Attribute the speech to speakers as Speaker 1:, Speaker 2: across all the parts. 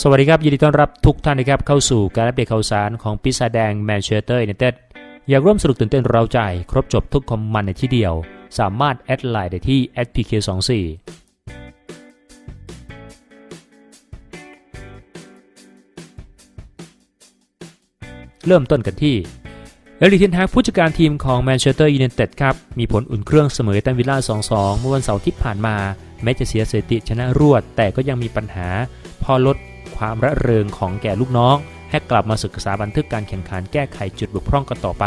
Speaker 1: สวัสดีครับ ยินดีต้อนรับทุกท่านนะครับเข้าสู่การอัปเดตข่าวสารของปีศาจแดงแมนเชสเตอร์ยูไนเต็ดอยากร่วมสนุกตื่นเต้นเราใจ ครบจบทุกคอมมันในที่เดียว สามารถแอดไลน์ได้ที่ @pk24 เริ่มต้นกันที่เอริกเทนฮากผู้จัดการทีมของแมนเชสเตอร์ยูไนเต็ดครับ มีผลอุ่นเครื่องเสมอตันวิลล่า 2-2 เมื่อวันเสาร์ที่ผ่านมา แม้จะเสียสถิติชนะรวด แต่ก็ยังมีปัญหา พอลด ความระเริงของแก่ลูกน้อง ให้กลับมาศึกษาบันทึกการแข่งขันแก้ไขจุดบกพร่องกันต่อไป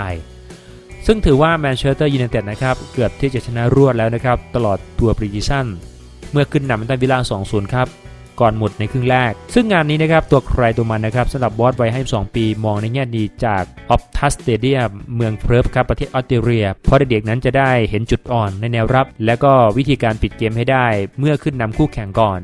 Speaker 1: ซึ่งถือว่าแมนเชสเตอร์ยูไนเต็ดนะครับเกือบที่จะชนะรวดแล้วนะครับตลอดตัวปรีซิชั่นเมื่อขึ้นนำตันวิลล่า2-0 ครับก่อนหมดในครึ่งแรก ซึ่งงานนี้นะครับตัวใครตัวมันนะครับสำหรับบอสวัยให้2ปี มองในแง่ดีจากออฟทัสสเตเดียมเมืองเพิร์ฟครับประเทศออสเตรเลีย เพราะเด็กๆนั้นจะได้เห็นจุดอ่อนในแนวรับ และก็วิธีการปิดเกมให้ได้ เมื่อขึ้นนำคู่แข่งก่อน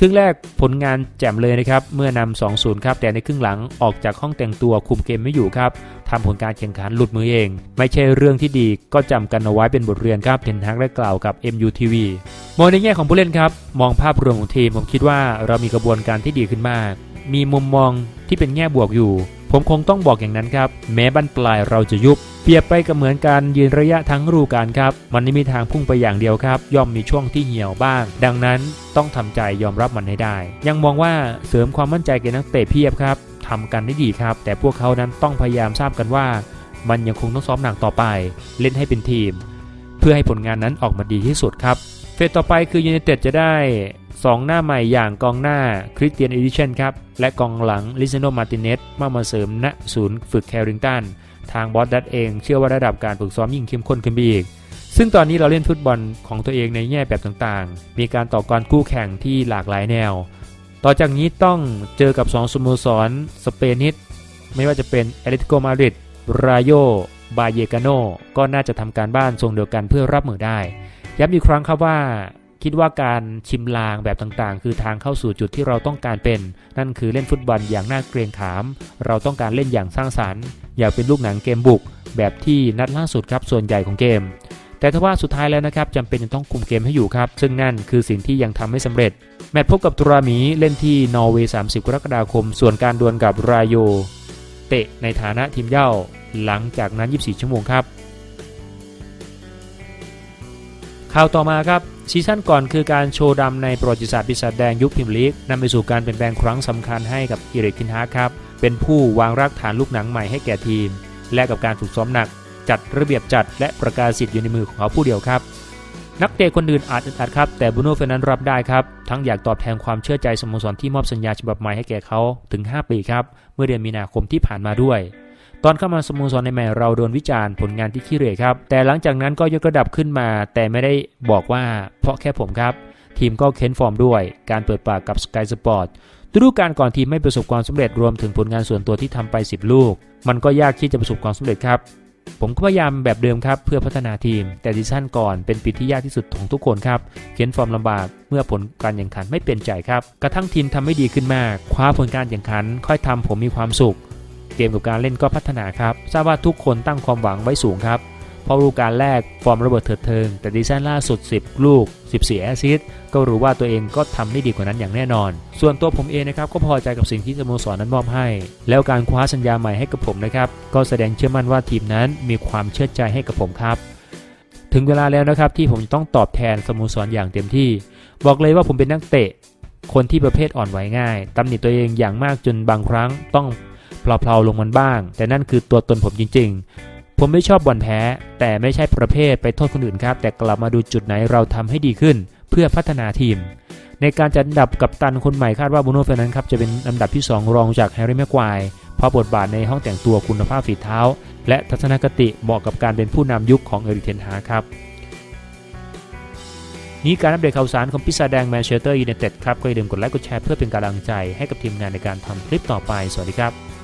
Speaker 1: ครึ่งแรกผลงานแจ่มเลยนะครับ เมื่อนำ2-0 ครับ แต่ในครึ่งหลังออกจากห้องแต่งตัวคุมเกมไม่อยู่ครับทำผลการแข่งขันหลุดมือเอง ไม่ใช่เรื่องที่ดีก็จำกันเอาไว้เป็นบทเรียนครับเทนฮักได้กล่าวกับ MUTV มองในแง่ของผู้เล่นครับ มองภาพรวมของทีมผมคิดว่าเรามีกระบวนการที่ดีขึ้นมาก มีมุมมองที่เป็นแง่บวกอยู่ ผมคงต้องบอกอย่างนั้นครับ แม้บั้นปลายเราจะยุบ เปรียบไปกับเหมือนการยืนระยะทั้งฤดูกาลครับ มันไม่มีทางพุ่งไปอย่างเดียวครับ ย่อมมีช่วงที่เหี่ยวบ้าง ดังนั้นต้องทำใจยอมรับมันให้ได้ ยังมองว่าเสริมความมั่นใจแก่นักเตะเพียบครับทำกันได้ดีครับ แต่พวกเขานั้นต้องพยายามทราบกันว่า มันยังคงต้องซ้อมหนักต่อไป เล่นให้เป็นทีม เพื่อให้ผลงานนั้นออกมาดีที่สุดครับเฟสต่อไปคือยู n นเต็ดจะได้ 2 หน้าใหม่อย่างกองหน้าคริสเตียนเอดิชันครับ และกองหลังลิซโนมาติเนสมามาเสริมณศูนย์ฝึกแคริงตันทางบอสดัตเองเชื่อว่าระดับการฝึกซ้อมยิ่งเข้มข้นขึ้นไปอีก ซึ่งตอนนี้เราเล่นฟุตบอลของตัวเองในแง่แบบต่างๆ มีการต่อกรคู่แข่งที่หลากหลายแนว ต่อจากนี้ต้องเจอกับ 2สโมสรสเปนิสไม่ว่าจะเป็นเอเลติโกมาดริดรายโยบาเยกาโนก็น่าจะทำการบ้านทรงเดียวกันเพื่อรับมือได้ ย้ำอีกครั้งครับว่า คิดว่าการชิมลางแบบต่างๆ คือทางเข้าสู่จุดที่เราต้องการเป็น นั่นคือเล่นฟุตบอลอย่างน่าเกรงขาม เราต้องการเล่นอย่างสร้างสรรค์ อยากเป็นลูกหนังเกมบุก แบบที่นัดล่าสุดครับส่วนใหญ่ของเกม แต่ถ้าว่าสุดท้ายแล้วนะครับจำเป็นจะต้องคุมเกมให้อยู่ครับ ซึ่งนั่นคือสิ่งที่ยังทำไม่สำเร็จ แมตช์พบกับตุรามีเล่นที่นอร์เวย์ 30 กรกฎาคม ส่วนการดวลกับรายโย เตะในฐานะทีมเย่า หลังจากนั้น 24 ชั่วโมงครับ ข่าวต่อมาครับซีซั่นก่อนคือการโชว์ดำในประวัติศาสตร์ปีศาจแดงยุคพิมลีกนำไปสู่การเปลี่ยนแปลงครั้งสำคัญให้กับอิริกทินฮาครับ เป็นผู้วางรากฐานลูกหนังใหม่ให้แก่ทีม และกับการฝึกซ้อมหนัก จัดระเบียบจัดและประกาศสิทธิ์อยู่ในมือของเขาผู้เดียวครับ นักเตะคนอื่นอาจอึดอัดครับ แต่บูโน่เฟนั้นรับได้ครับ ทั้งอยากตอบแทนความเชื่อใจสโมสรที่มอบสัญญาฉบับใหม่ให้แก่เขาถึง 5 ปีครับเมื่อเดือนมีนาคมที่ผ่านมาด้วย ตอนเข้ามาสโมสรในใหม่เราโดนวิจารณ์ผลงานที่ขี้เหร่ครับ แต่หลังจากนั้นก็ยกระดับขึ้นมา แต่ไม่ได้บอกว่าเพราะแค่ผมครับ ทีมก็เค้นฟอร์มด้วย การเปิดปากกับ Sky Sport ฤดูกาลก่อนทีมไม่ประสบความสำเร็จรวมถึงผลงานส่วนตัวที่ทำไป 10 ลูก มันก็ยากที่จะประสบความสำเร็จครับ ผมก็พยายามแบบเดิมครับ เพื่อพัฒนาทีม แต่ซีซั่นก่อนเป็นปีที่ยากที่สุดของทุกคนครับ เขียนฟอร์มลำบากเมื่อผลการแข่งขันไม่เป็นใจครับ กระทั่งทีมทำไม่ดีขึ้นมาก คว้าผลการแข่งขัน ค่อยทำผมมีความสุข เกมกับการเล่นก็พัฒนาครับทราบว่าทุกคนตั้งความหวังไว้สูงครับเพราะฤดูกาลแรกฟอร์มระเบิดเถิดเทิง แต่ดีซั่นล่าสุด 10 ลูก 14 แอสซิสก็รู้ว่าตัวเองก็ทำได้ดีกว่านั้นอย่างแน่นอน ส่วนตัวผมเองนะครับก็พอใจกับสิ่งที่สโมสรนั้นมอบให้ แล้วการคว้าสัญญาใหม่ให้กับผมนะครับก็แสดงเชื่อมั่นว่าทีมนั้นมีความเชื่อใจให้กับผมครับ ถึงเวลาแล้วนะครับที่ผมต้องตอบแทนสโมสรอย่างเต็มที่ บอกเลยว่าผมเป็นนักเตะ คนที่ประเภทอ่อนไหวง่ายตำหนิตัวเองอย่างมากจนบางครั้งต้อง เพลาๆลงมันบ้าง แต่นั่นคือตัวตนผมจริง ๆ ผมไม่ชอบบอลแพ้ แต่ไม่ใช่ประเภทไปโทษคนอื่นครับ แต่กลับมาดูจุดไหนเราทำให้ดีขึ้น เพื่อพัฒนาทีม ในการจัดอันดับกับตันคนใหม่คาดว่าบูโน่เฟนันครับจะเป็นอันดับที่ 2 รองจากแฮร์รี่แม็กควายเพราะบทบาทในห้องแต่งตัวคุณภาพฝีเท้า และทัศนคติเหมาะกับการเป็นผู้นำยุคของเอริกเทนฮาครับนี่การอัปเดตข่าวสารของพิซซาแดงแมนเชสเตอร์ยูไนเต็ดครับก็อย่าลืมกดไลค์กดแชร์เพื่อเป็นกำลังใจให้กับทีมงานในการทำคลิปต่อไป สวัสดีครับ